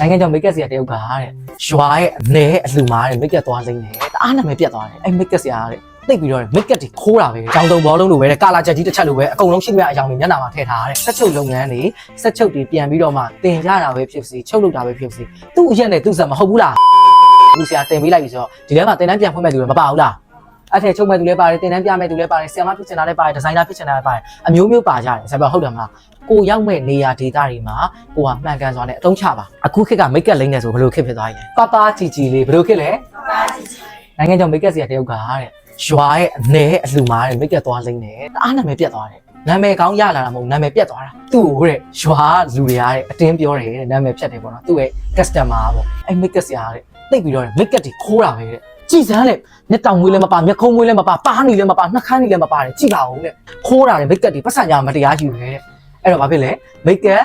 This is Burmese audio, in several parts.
နိုင်ငံကျော်မိတ်ကက်ဆရာတယောက်ကတဲ့ရွာရဲ့အနဲအလှူမားတဲ့မိတ်ကက်သွားလိမ့်တယ်တအားနာမည်ပြတ်သွားတယ်အဲ့မိတ်ကက်ဆရာတဲ့သိပ်ပြီးတော့မိတ်ကက်တွေခိုးတာပဲကြောင်တုံဘောလုံးလိုပဲတဲ့ကာလာချက်ကြီးတစ်ချက်လိုပဲအကုန်လုံးရှိမြအယောင်တွေမျက်နှာမှာထည့်ထားတဲ့ဆက်ချုပ်လုပ်ငန်းတွေဆက်ချုပ်တွေပြန်ပြီးတော့မှတင်ကြတာပဲဖြစ်စီချုပ်လုပ်တာပဲဖြစ်စီသူ့အရက်နဲ့သူ့ဆက်မဟုတ်ဘူးလားလူဆရာတင်ပေးလိုက်ပြီဆိုတော့ဒီထဲမှာတင်တန်းပြန်ဖွင့်မဲ့သူတွေမပါဘူးလား အဲ့ထဲချုပ်မဲ့သူလည်းပါတယ်တင်တန်းပြမဲ့သူလည်းပါတယ်ဆီယမဖြစ်ချင်တာလည်းပါတယ်ဒီဇိုင်နာဖြစ်ချင်တာလည်းပါတယ်အမျိုးမျိုးပါကြတယ်ဆက်ပြောဟုတ်တယ်မလားကိုရောက်မဲ့နေရာဒေသတွေမှာကိုကမှန်ကန်စွာနဲ့အသုံးချပါအခုခေတ်ကမိတ်ကက်လိမ့်နေဆိုဘယ်လိုခေတ်ဖြစ်သွားလဲပပချီချီလေးဘယ်လိုခေတ်လဲနိုင်ငံကျော်မိတ်ကက်ဆရာတယောက်ကတဲ့ရွာရဲ့အနဲအလှူမားတဲ့မိတ်ကက်သွားလိမ့်တယ်တအားနာမည်ပြတ်သွားတယ်နာမည်ကောင်းရလာတာမဟုတ်နာမည်ပြတ်သွားတာသူ့ကိုတဲ့ရွာလူတွေရတဲ့အတင်းပြောတယ်တဲ့နာမည်ဖြတ်တယ်ပေါ့နော်သူ့ရဲ့ customer ပေါ့အဲ့မိတ်ကက်ဆရာတဲ့တိတ်ပြီးတော့မိတ်ကက်တွေခိုးတာပဲတဲ့ ကြည်စမ်းလေမျက်တောင်မွေးလည်းမပါမျက်ခုံးမွေးလည်းမပါပါးနေလည်းမပါနှာခမ်းနေလည်းမပါတယ်ကြည်ပါဦးတဲ့ခိုးတာလေမိတ်ကက်တွေပတ်စံကြမတရားယူတယ်တဲ့အဲ့တော့ဘာဖြစ်လဲမိတ်ကက်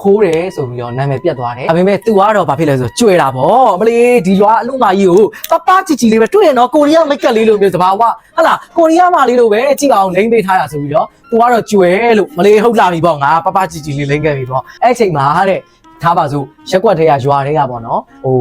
ခိုးတယ်ဆိုပြီးတော့နာမည်ပြတ်သွားတယ်ဒါပေမဲ့ तू ကတော့ဘာဖြစ်လဲဆိုတော့ကြွယ်တာဗောမလေးဒီရွာအလုံးမကြီးကိုပပချီချီလေးပဲတွေ့ရနော်ကိုရီးယားမိတ်ကက်လေးလိုမျိုးသဘာဝဟဟလာကိုရီးယားမလေးလိုပဲကြည့်ပါအောင်လိမ့်ပေးထားတာဆိုပြီးတော့ तू ကတော့ကြွယ်လို့မလေးဟုတ်လာပြီပေါ့ငါပပချီချီလေးလိမ့်ခဲ့ပြီပေါ့အဲ့အချိန်မှာတဲ့ထားပါစို့ရက်ကွက်ထဲကရွာထဲကပေါ့နော်ဟို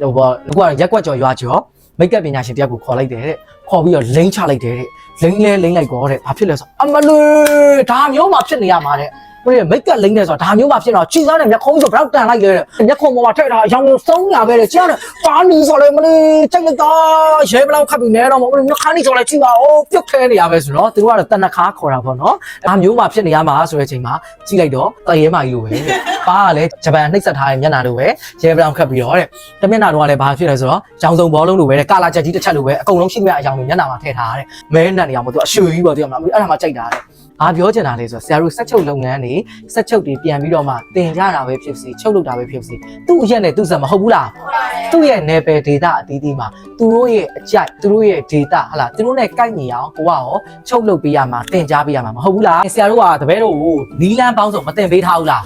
ဟိုပေါ့ကိုကရက်ကွက်ကျော်ရွာကျော် မိတ်ကပ်ပညာရှင်တယောက်ကိုခေါ်လိုက်တယ်တဲ့ခေါ်ပြီးတော့လိမ့်ချလိုက်တယ်တဲ့လိမ့်လဲလိမ့်လိုက်ကောတဲ့ဘာဖြစ်လဲဆိုအမလေးဒါမျိုးမှဖြစ်နေရမှာတဲ့ ကိုရဲ့မိတ်ကပ်လိမ့်နေဆိုတာဒါမျိုးမှဖြစ်တော့ချီစားတဲ့မျက်ခုံးဆိုဘယ်တော့တန်လိုက်လဲတဲ့မျက်ခုံးပေါ်မှာထည့်ထားရောင်ဆုံးရပဲတဲ့ကြားတယ်ပါနီဆိုလဲမလေးစိတ်လက်တော့ရဲဘလောက်ခတ်ပြီးနေတော့မလေးမျက်ခမ်းနေဆိုလဲကြည့်ပါဦးပြုတ်ခဲနေရပဲဆိုတော့သူတို့ကတော့တနခါခေါ်တာပေါ့နော်ဒါမျိုးမှဖြစ်နေရမှာဆိုတဲ့အချိန်မှာကြည့်လိုက်တော့တရဲမကြီးလိုပဲတဲ့ပါကလည်းဂျပန်နှိပ်စက်ထားတဲ့မျက်နှာလိုပဲရဲဘလောက်ခတ်ပြီးတော့တဲ့တမျက်နှာတော့ကလည်းဘာဖြစ်လဲဆိုတော့ရောင်စုံဘောလုံးလိုပဲတဲ့ကာလာချက်ကြီးတစ်ချက်လိုပဲအကုန်လုံးရှိမြအယောင်တွေမျက်နှာမှာထည့်ထားတဲ့မဲနတ်နေအောင်မသူအရွှေကြီးပေါ့တိရမလားအဲ့ဒါမှကြိုက်တာတဲ့ ဘာပြောချင်တာလဲဆိုတော့ဆရာတို့ဆက်ချုပ်လုပ်ငန်းတွေဆက်ချုပ်တွေပြန်ပြီးတော့မှတင်ကြတာပဲဖြစ်စီချုပ်လုပ်တာပဲဖြစ်စီသူ့အရက်နဲ့သူ့ဆက်မဟုတ်ဘူးလားသူ့ရဲ့ level data အသီးသီးမှာသူတို့ရဲ့အကြိုက်သူတို့ရဲ့ data ဟလာသူတို့နဲ့ကိုက်ညီအောင်ကိုကရောချုပ်လုပ်ပေးရမှာတင်ကြားပေးရမှာမဟုတ်ဘူးလားဆရာတို့ကတပည့်တို့ကိုနီးလန်းပေါင်းစုံမတင်ပေးထားဘူးလား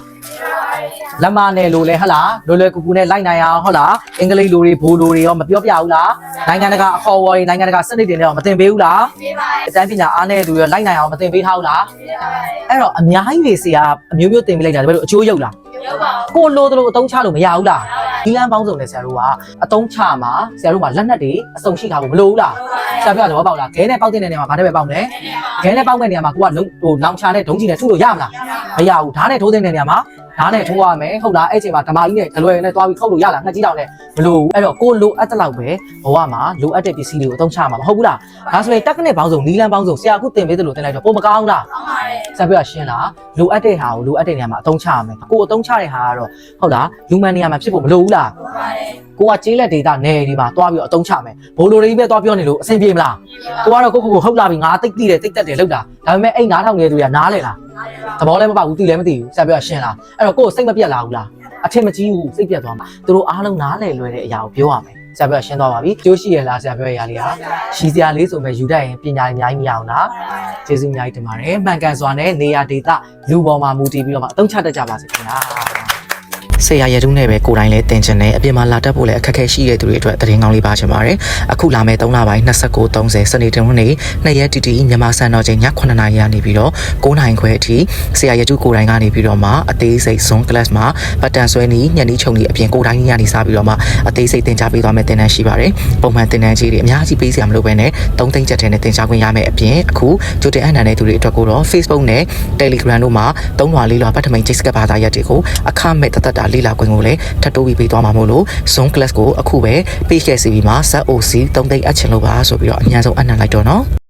လက်မနဲ့လို့လဲဟလာလွယ်လွယ်ကူကူနဲ့လိုက်နိုင်အောင်ဟုတ်လားအင်္ဂလိပ်လိုတွေဘိုးလိုတွေရောမပြောပြဘူးလားနိုင်ငံတကာအခေါ်အဝေါ်တွေနိုင်ငံတကာစနစ်တွေနဲ့ရောမတင်ပေးဘူးလားအတန်းပညာအားနဲ့သူရောလိုက်နိုင်အောင်မတင်ပေးထားဘူးလားအဲ့တော့အများကြီးတွေဆရာအမျိုးမျိုးတင်ပေးလိုက်တာတပည့်တို့အချိုးရုပ်လားကိုလိုတို့အတုံးချလို့မရဘူးလားဒီလမ်းပေါင်းစုံနဲ့ဆရာတို့ကအတုံးချမှာဆရာတို့ကလက်နက်တွေအစုံရှိထားဖို့မလိုဘူးလားဆရာပြောတော့ပေါက်လားခဲနဲ့ပေါက်တဲ့နေရာမှာဘာနဲ့ပဲပေါက်လဲခဲနဲ့ပေါက်တဲ့နေရာမှာကိုကလုံးဟိုလောင်ချနဲ့ဒုံးကြီးနဲ့ထုလို့ရမလားမရဘူးဓာတ်နဲ့ထိုးတဲ့နေရာမှာ ဓာတ်နဲ့ထိုးရမယ်ဟုတ်လားအဲ့ချိန်မှာဓမ္မကြီးနဲ့ဂလွယ်နဲ့တွားပြီးထုတ်လို့ရလားငှက်ကြီးတောင်နဲ့မလိုဘူးအဲ့တော့ကိုလိုအပ်တဲ့လောက်ပဲဘဝမှာလိုအပ်တဲ့ပစ္စည်းတွေကိုအသုံးချမှာမဟုတ်ဘူးလားဒါဆိုရင်တက်ကနဲ့ပေါင်းစုံနီးလန်းပေါင်းစုံဆရာအခုတင်ပေးသလိုတင်လိုက်တော့ပုံမကောင်းလားဆက်ပြီးတော့ရှင်းလားလိုအပ်တဲ့ဟာကိုလိုအပ်တဲ့နေရာမှာအသုံးချရမယ်ကိုယ်အသုံးချတဲ့ဟာကတော့ဟုတ်လားလူမှန်နေရာမှာဖြစ်ဖို့မလိုဘူးလား ကိုကကျေးလက်ဒေတာနယ်ဒီမှာတွားပြီးတော့အသုံးချမယ်ဘိုးလိုတွေပဲတွားပြောနေလို့အဆင်ပြေမလားကိုကတော့ကိုကိုကိုဟုတ်လာပြီငါတိတ်တိတယ်တိတ်တက်တယ်လောက်တာဒါပေမဲ့အဲ့နားထောင်နေသူကနားလေလားသဘောလည်းမပေါက်ဘူးသိလည်းမသိဘူးဆက်ပြီးတော့ရှင်းလားအဲ့တော့ကိုယ်စိတ်မပြတ်လာဘူးလားအထင်မကြီးဘူးစိတ်ပြတ်သွားမှာသူတို့အားလုံးနားလေလွယ်တဲ့အရာကိုပြောရမယ်ဆရာပြောရှင်းသွားပါပြီကျိုးရှိရလားဆရာပြောရရလေးဟာရှိစရာလေးဆိုမဲ့ယူတတ်ရင်ပညာအများကြီးမရအောင်လားကျေးဇူးအများကြီးတင်ပါတယ်မှန်ကန်စွာနဲ့နေရာဒေသလူပေါ်မှာမူတည်ပြီးတော့မှအသုံးချတတ်ကြပါစေခင်ဗျာ ဆေးရရတုနဲ့ပဲကိုယ်တိုင်လဲတင်ချင်တယ်အပြင်မှာလာတက်ဖို့လဲအခက်အခဲရှိတဲ့သူတွေအတွက်တရင်ကောင်းလေးပါချင်ပါတယ်အခုလာမယ့်3လပိုင်း29 30စနေတင်နေ့နှစ်ရက်တီတီမြန်မာစံတော်ချိန်ည9:00နာရီကနေပြီးတော့9:00နာရီခွဲအထိဆေးရရတုကိုယ်တိုင်ကနေပြီးတော့မှအသေးစိတ် zone class မှာပတ်တန်ဆွဲနီးညနေချုံနီးအပြင်ကိုယ်တိုင်ကြီးကနေစားပြီးတော့မှအသေးစိတ်တင် जा ပေးသွားမယ့်တင်တန်းရှိပါတယ်ပုံမှန်တင်တန်းကြီးတွေအများကြီးပေးစရာမလိုဘဲနဲ့3သိန်းချက်ထဲနဲ့တင် जा ခွင့်ရမယ့်အပြင်အခုကြိုတင်အနှံတဲ့သူတွေအတွက်ကိုတော့ Facebook နဲ့ Telegram တို့မှာ3လွှာ4လွှာပတ်ထမိန် Jessica ဘာသာရပ်တွေကိုအခမဲ့တသက်တာလေးလာခွင့်ကိုလည်းထပ်တိုးပြီးပေးသွားမှာမို့လို့ Zone Class ကိုအခုပဲ page ရဲ့ CV မှာ ZOC 3သိန်းအပ်ချင်လို့ပါဆိုပြီးတော့အများဆုံးအနှံလိုက်တော့နော်